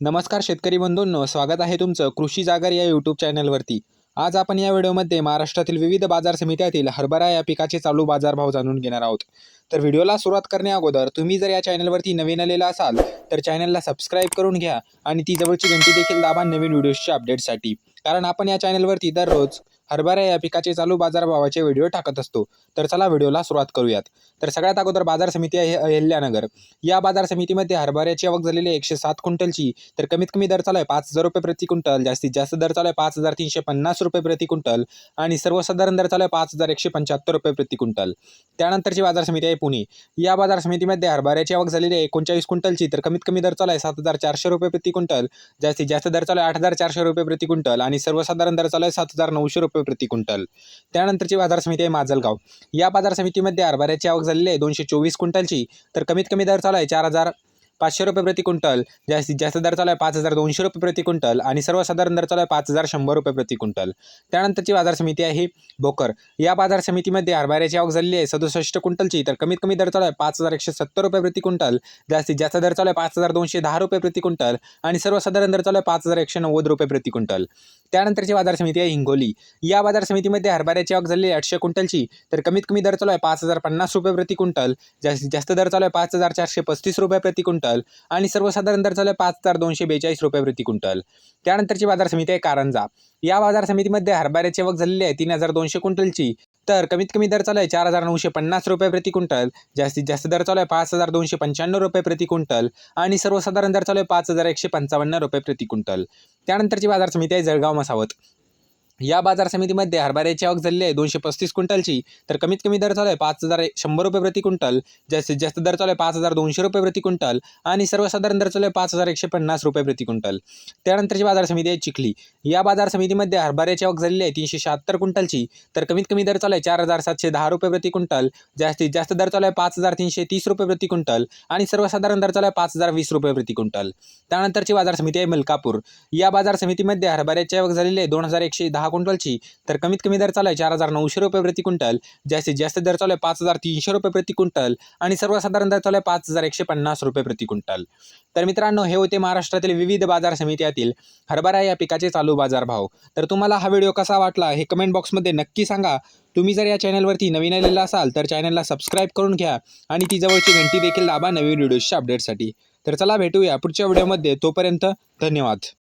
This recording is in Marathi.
नमस्कार शेतकरी बंधूंनो स्वागत आहे तुमचं कृषी जागर या यूट्यूब चॅनलवरती आज आपण या व्हिडिओमध्ये महाराष्ट्रातील विविध बाजार समित्यातील हरभरा या पिकाचे चालू बाजारभाव जाणून घेणार आहोत. तर व्हिडिओला सुरुवात करण्या अगोदर तुम्ही जर या चॅनलवरती नवीन आलेला असाल तर चॅनलला सबस्क्राईब करून घ्या आणि ती जवळची घंटी देखील दाबा नवीन व्हिडिओजच्या अपडेटसाठी. कारण आपण या चॅनलवरती दररोज हरभरा या पिकाचे चालू बाजारभावाचे व्हिडिओ टाकत असतो. तर चला व्हिडिओला सुरुवात करूयात. तर सगळ्यात अगोदर बाजार समिती आहे अहिल्यानगर. या बाजार समितीमध्ये हरभऱ्याची आवक झालेली आहे एकशे सात क्विंटलची. तर कमीत कमी दर चालू आहे पाच हजार रुपये प्रति क्विंटल जास्तीत जास्त दर चालू आहे पाच हजार तीनशे पन्नास रुपये प्रति क्विंटल आणि सर्वसाधारण दर चालू आहे पाच हजार एकशे पंच्याहत्तर रुपये प्रति क्विंटल. त्यानंतरची बाजार समिती आहे पुणे. या बाजार समितीमध्ये हरभऱ्याची आवक झालेली आहे. एकोणचाळीस क्विंटलची. तर कमीत कमी दर चालू आहे सात हजार चारशे रुपये प्रति क्विंटल. जास्तीत जास्त दर चालू आहे आठ हजार चारशे रुपये प्रति क्विंटल आणि सर्वसाधारण दर चालू आहे सात हजार नऊशे रुपये प्रति क्विंटल. त्यानंतरची बाजार समिती आहे माजलगाव. या बाजार समितीमध्ये हरभऱ्याची आवक झालेली आहे दोनशे चोवीस क्विंटलची. तर कमीत कमी दर चालू आहे चार हजार पाचशे रुपये प्रति क्विंटल जास्तीत जास्त दर चालू आहे पाच हजार दोनशे रुपये प्रति क्विंटल आणि सर्वसाधारण दर चालू आहे पाच हजार शंभर रुपये प्रति क्विंटल. त्यानंतरची बाजार समिती आहे भोकर या बाजार समितीमध्ये हरभऱ्याची आवक झालेली आहे सदुसष्ट क्विंटलची. तर कमीत कमी दर चालू आहे पाच हजार एकशे सत्तर रुपये प्रति क्विंटल जास्तीत जास्त दर चालू आहे पाच हजार दोनशे दहा रुपये प्रति क्विंटल आणि सर्वसाधारण दर चालू आहे पाच हजार एकशे नव्वद रुपये प्रति क्विंटल. त्यानंतरची बाजार समिती आहे हिंगोली. या बाजार समितीमध्ये हरभऱ्याची आवक झालेली आहे आठशे क्विंटलची. तर कमीत कमी दर चालू आहे पाच हजार पन्नास रुपये प्रति क्विंटल जास्तीत जास्त दर चालू आहे पाच हजार चारशे पस्तीस रुपये प्रति क्विंटल. आणि सर्वसाधारण दर चालू आहे पाच हजार दोनशे बेचाळीस रुपये प्रति क्विंटल त्यानंतरची बाजार समिती आहे कारंजा. या बाजार समितीमध्ये हरभऱ्याची आवक झालेली आहे तीन हजार दोनशे क्विंटलची तर कमीत कमी दर चालू आहे चार हजार नऊशे पन्नास रुपये प्रति क्विंटल जास्तीत जास्त दर चालू आहे पाच हजार दोनशे पंच्याण्णव रुपये प्रति क्विंटल आणि सर्वसाधारण दर चालू आहे पाच हजार एकशे पंचावन्न रुपये प्रति क्विंटल त्यानंतरची बाजार समिती आहे जळगाव मसावत. या बाजार समितीमध्ये हरभऱ्याची आवक झालेली आहे दोनशे पस्तीस क्विंटलची. तर कमीत कमी दर चालू आहे पाच हजार शंभर रुपये प्रति क्विंटल. जास्तीत जास्त दर चालू आहे पाच हजार दोनशे रुपये प्रति क्विंटल. आणि सर्वसाधारण दर चालू आहे पाच हजार एकशे पन्नास रुपये प्रति क्विंटल. त्यानंतरची बाजार समिती आहे चिखली. या बाजार समितीमध्ये हरभऱ्याची आवक झालेली आहे तीनशे शहात्तर क्विंटलची. तर कमीत कमी दर चालू आहे चार हजार सातशे दहा रुपये प्रति क्विंटल. जास्तीत जास्त दर चालू आहे पाच हजार तीनशे तीस रुपये प्रति क्विंटल. आणि सर्वसाधारण दर चालू आहे पाच हजार वीस रुपये प्रति क्विंटल. त्यानंतरची बाजार समिती आहे मलकापूर. या बाजार समितीमध्ये हरभऱ्याची आवक झालेली आहे दोन हजार एकशे दहा क्विंटलची तर कमीत कमी दर चालू आहे चार हजार नऊशे रुपये प्रति क्विंटल जास्तीत जास्त दर चालू आहे पाच हजार तीनशे रुपये प्रति क्विंटल आणि सर्वसाधारण दर चालू आहे पाच हजार एकशे पन्नास रुपये प्रति क्विंटल. तर मित्रांनो हे होते महाराष्ट्रातील विविध बाजार समित्यातील हरभरा या पिकाचे चालू बाजारभाव तर तुम्हाला हा व्हिडिओ कसा वाटला हे कमेंट बॉक्समध्ये नक्की सांगा. तुम्ही जर या चॅनलवरती नवीन आलेला असाल तर चॅनलला सबस्क्राईब करून घ्या आणि ती जवळची घंटी देखील दाबा नवीन व्हिडिओजच्या अपडेटसाठी तर चला भेटूया पुढच्या व्हिडिओमध्ये तोपर्यंत धन्यवाद.